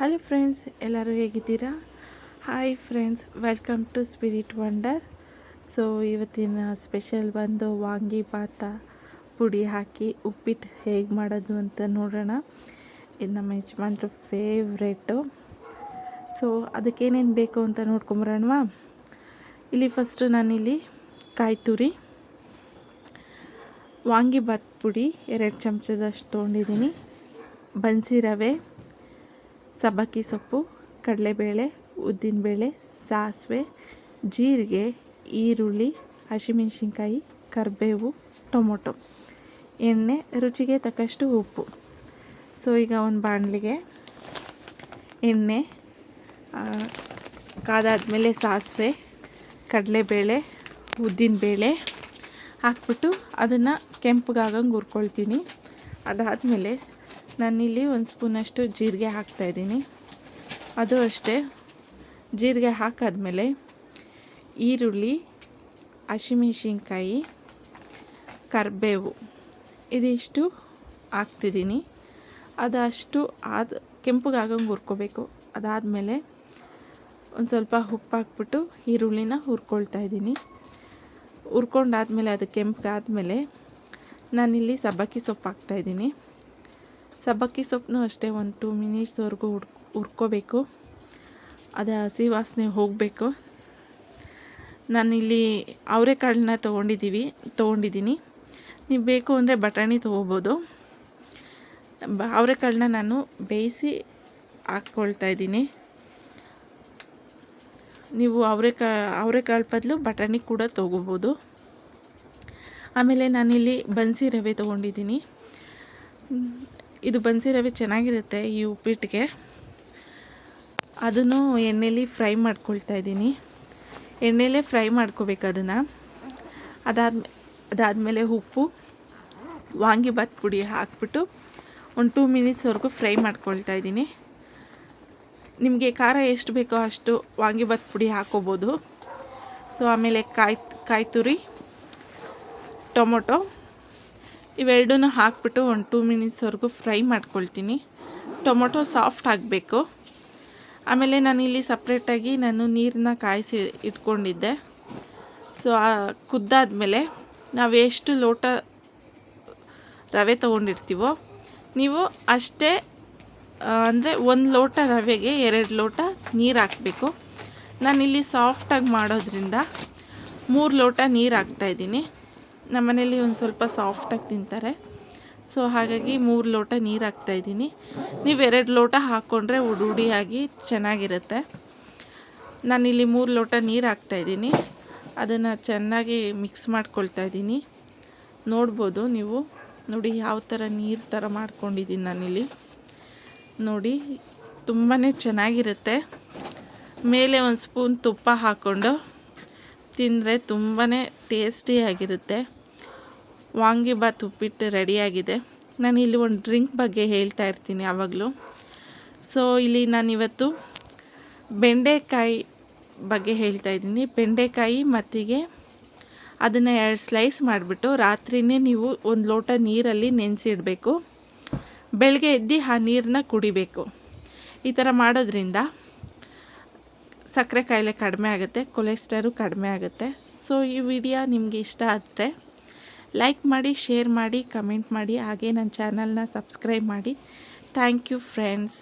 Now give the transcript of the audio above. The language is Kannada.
ಹಲೋ ಫ್ರೆಂಡ್ಸ್ ಎಲ್ಲರೂ ಹೇಗಿದ್ದೀರಾ? Hi friends welcome to spirit wonder so ಇವತ್ತಿನ ಸ್ಪೆಷಲ್ ಬಂದು ವಾಂಗಿ ವಾಂಗಿಭಾತ ಪುಡಿ ಹಾಕಿ, ಉಪ್ಪಿಟ್ಟು ಹೇಗೆ ಮಾಡೋದು ಅಂತ ನೋಡೋಣ. ಇದು ನಮ್ಮ ಯಜಮಾನ್ರ ಫೇವ್ರೇಟು ಸೊ ಅದಕ್ಕೇನೇನು ಬೇಕು ಅಂತ ನೋಡ್ಕೊಂಬರೋಣವಾ? ಇಲ್ಲಿ ಫಸ್ಟು ನಾನಿಲ್ಲಿ ಕಾಯಿ ತುರಿ ವಾಂಗಿಬಾತ್ ಪುಡಿ, ಎರಡು ಚಮಚದಷ್ಟು ತೊಗೊಂಡಿದ್ದೀನಿ. ಬನ್ಸಿ ರವೆ ಸಬ್ಬಕ್ಕಿ ಸೊಪ್ಪು, ಕಡಲೆಬೇಳೆ, ಉದ್ದಿನಬೇಳೆ, ಸಾಸಿವೆ, ಜೀರಿಗೆ, ಈರುಳ್ಳಿ, ಹಸಿಮೆಣ್ಸಿನ್ಕಾಯಿ, ಕರಿಬೇವು, ಟೊಮೊಟೊ. ಎಣ್ಣೆ, ರುಚಿಗೆ ತಕ್ಕಷ್ಟು ಉಪ್ಪು. ಸೊ, ಈಗ ಒಂದು ಬಾಣಲಿಗೆ ಎಣ್ಣೆ ಕಾದಾದಮೇಲೆ ಸಾಸಿವೆ, ಕಡಲೆಬೇಳೆ, ಉದ್ದಿನಬೇಳೆ ಹಾಕ್ಬಿಟ್ಟು ಅದನ್ನು ಕೆಂಪಗಾಗಂಗೆ ಹುರ್ಕೊಳ್ತೀನಿ. ಅದಾದಮೇಲೆ ನಾನಿಲ್ಲಿ ಒಂದು ಸ್ಪೂನಷ್ಟು ಜೀರಿಗೆ ಹಾಕ್ತಾಯಿದ್ದೀನಿ ಅದು ಅಷ್ಟೇ. ಜೀರಿಗೆ ಹಾಕಾದಮೇಲೆ ಈರುಳ್ಳಿ, ಹಸಿಮೆಣ್ಸಿನ್ಕಾಯಿ, ಕರಿಬೇವು ಇದಿಷ್ಟು ಹಾಕ್ತಿದ್ದೀನಿ. ಅದಷ್ಟು ಆದ ಕೆಂಪಗಾಗಂಗೆ ಹುರ್ಕೋಬೇಕು. ಅದಾದಮೇಲೆ ಒಂದು ಸ್ವಲ್ಪ ಉಪ್ಪು ಹಾಕ್ಬಿಟ್ಟು ಈರುಳ್ಳಿನ ಹುರ್ಕೊಳ್ತಾ ಇದ್ದೀನಿ. ಹುರ್ಕೊಂಡಾದ್ಮೇಲೆ ಅದು ಕೆಂಪಗಾದ್ಮೇಲೆ ನಾನಿಲ್ಲಿ ಸಬ್ಬಕ್ಕಿ ಸೊಪ್ಪು ಹಾಕ್ತಾಯಿದ್ದೀನಿ ಸಬ್ಬಕ್ಕಿ ಸೊಪ್ಪು ಅಷ್ಟೇ ಒಂದು ಟೂ ಮಿನಿಟ್ಸ್ವರೆಗೂ ಹುಡ್, ಹುರ್ಕೋಬೇಕು. ಅದು ಹಸಿ ವಾಸನೆ ಹೋಗಬೇಕು. ನಾನಿಲ್ಲಿ ಅವರೆಕಾಳನ್ನ ತೊಗೊಂಡಿದ್ದೀವಿ, ತೊಗೊಂಡಿದ್ದೀನಿ. ನೀವು ಬೇಕು ಅಂದರೆ ಬಟಾಣಿ ತೊಗೋಬೋದು. ಅವರೆಕಾಳನ್ನ ನಾನು ಬೇಯಿಸಿ ಹಾಕ್ಕೊಳ್ತಾ ಇದ್ದೀನಿ. ನೀವು ಅವರೆಕಾ ಅವರೆಕಾಳು ಬದಲು ಬಟಾಣಿ ಕೂಡ ತೊಗೋಬೋದು. ಆಮೇಲೆ ನಾನಿಲ್ಲಿ ಬನ್ಸಿ ರವೆ ತೊಗೊಂಡಿದ್ದೀನಿ. ಇದು ಬನ್ಸಿ ರವೆ ಚೆನ್ನಾಗಿರುತ್ತೆ ಈ ಉಪ್ಪಿಟ್ಟಿಗೆ ಅದನ್ನು ಎಣ್ಣೆಲಿ ಫ್ರೈ ಮಾಡ್ಕೊಳ್ತಾ ಇದ್ದೀನಿ. ಎಣ್ಣೆಲೇ ಫ್ರೈ ಮಾಡ್ಕೋಬೇಕು ಅದನ್ನು. ಅದಾದ ಅದಾದಮೇಲೆ ಉಪ್ಪು, ವಾಂಗಿಭಾತ್ ಪುಡಿ ಹಾಕ್ಬಿಟ್ಟು ಒಂದು ಟೂ ಮಿನಿಟ್ಸ್ವರೆಗೂ ಫ್ರೈ ಮಾಡ್ಕೊಳ್ತಾ ಇದ್ದೀನಿ. ನಿಮಗೆ ಖಾರ ಎಷ್ಟು ಬೇಕೋ ಅಷ್ಟು ವಾಂಗಿಭಾತ್ ಪುಡಿ ಹಾಕೋಬೋದು. ಸೊ, ಆಮೇಲೆ ಕಾಯಿ ಕಾಯಿ ತುರಿ ಟೊಮೊಟೊ ಇವೆರಡೂ ಹಾಕ್ಬಿಟ್ಟು ಒಂದು ಟೂ ಮಿನಿಟ್ಸ್ವರೆಗೂ ಫ್ರೈ ಮಾಡ್ಕೊಳ್ತೀನಿ. ಟೊಮೊಟೊ ಸಾಫ್ಟ್ ಆಗಬೇಕು. ಆಮೇಲೆ ನಾನು ಇಲ್ಲಿ ಸಪ್ರೇಟಾಗಿ ನಾನು ನೀರನ್ನ ಕಾಯಿಸಿ ಇಟ್ಕೊಂಡಿದ್ದೆ. ಸೊ ಕುದ್ದಾದಮೇಲೆ ನಾವು ಎಷ್ಟು ಲೋಟ ರವೆ ತೊಗೊಂಡಿರ್ತೀವೋ, ನೀವು ಅಷ್ಟೇ ಅಂದರೆ ಒಂದು ಲೋಟ ರವೆಗೆ ಎರಡು ಲೋಟ ನೀರು ಹಾಕಬೇಕು. ನಾನಿಲ್ಲಿ ಸಾಫ್ಟಾಗಿ ಮಾಡೋದ್ರಿಂದ ಮೂರು ಲೋಟ ನೀರು ಹಾಕ್ತಾಯಿದ್ದೀನಿ ನಮ್ಮ ಮನೇಲಿ ಒಂದು ಸ್ವಲ್ಪ ಸಾಫ್ಟಾಗಿ ತಿಂತಾರೆ. ಸೊ ಹಾಗಾಗಿ ಮೂರು ಲೋಟ ನೀರು ಹಾಕ್ತಾಯಿದ್ದೀನಿ ನೀವು ಎರಡು ಲೋಟ ಹಾಕ್ಕೊಂಡ್ರೆ ಉಡುಡಿಯಾಗಿ ಚೆನ್ನಾಗಿರುತ್ತೆ. ನಾನಿಲ್ಲಿ ಮೂರು ಲೋಟ ನೀರು ಹಾಕ್ತಾಯಿದ್ದೀನಿ ಅದನ್ನು ಚೆನ್ನಾಗಿ ಮಿಕ್ಸ್ ಮಾಡ್ಕೊಳ್ತಾ ಇದ್ದೀನಿ. ನೋಡ್ಬೋದು ನೀವು. ನೋಡಿ ಯಾವ ಥರ ನೀರು ಥರ ಮಾಡ್ಕೊಂಡಿದ್ದೀನಿ ನಾನಿಲ್ಲಿ. ನೋಡಿ ತುಂಬಾ ಚೆನ್ನಾಗಿರುತ್ತೆ. ಮೇಲೆ ಒಂದು ಸ್ಪೂನ್ ತುಪ್ಪ ಹಾಕ್ಕೊಂಡು ತಿಂದರೆ ತುಂಬಾ ಟೇಸ್ಟಿಯಾಗಿರುತ್ತೆ ವಾಂಗಿಭಾತ್ ಉಪ್ಪಿಟ್ಟು ರೆಡಿಯಾಗಿದೆ. ನಾನು ಇಲ್ಲಿ ಒಂದು ಡ್ರಿಂಕ್ ಬಗ್ಗೆ ಹೇಳ್ತಾ ಇರ್ತೀನಿ ಯಾವಾಗಲೂ ಸೊ ಇಲ್ಲಿ ನಾನಿವತ್ತು ಬೆಂಡೆಕಾಯಿ ಬಗ್ಗೆ ಹೇಳ್ತಾ ಇದ್ದೀನಿ. ಬೆಂಡೆಕಾಯಿ ಮತ್ತಿಗೆ ಅದನ್ನು ಎರಡು ಸ್ಲೈಸ್ ಮಾಡಿಬಿಟ್ಟು ರಾತ್ರಿನೇ ನೀವು ಒಂದು ಲೋಟ ನೀರಲ್ಲಿ ನೆನೆಸಿಡಬೇಕು ಬೆಳಗ್ಗೆ ಎದ್ದು ಆ ನೀರನ್ನ ಕುಡಿಬೇಕು. ಈ ಥರ ಮಾಡೋದ್ರಿಂದ ಸಕ್ಕರೆ ಕಾಯಿಲೆ ಕಡಿಮೆ ಆಗುತ್ತೆ ಕೊಲೆಸ್ಟ್ರಾಲು ಕಡಿಮೆ ಆಗುತ್ತೆ. ಸೊ ಈ ವಿಡಿಯೋ ನಿಮಗೆ ಇಷ್ಟ ಆದರೆ ಲೈಕ್ ಮಾಡಿ ಶೇರ್ ಮಾಡಿ ಕಮೆಂಟ್ ಮಾಡಿ ಹಾಗೆ ನನ್ನ ಚಾನಲ್ನ ಸಬ್ಸ್ಕ್ರೈಬ್ ಮಾಡಿ. Thank you friends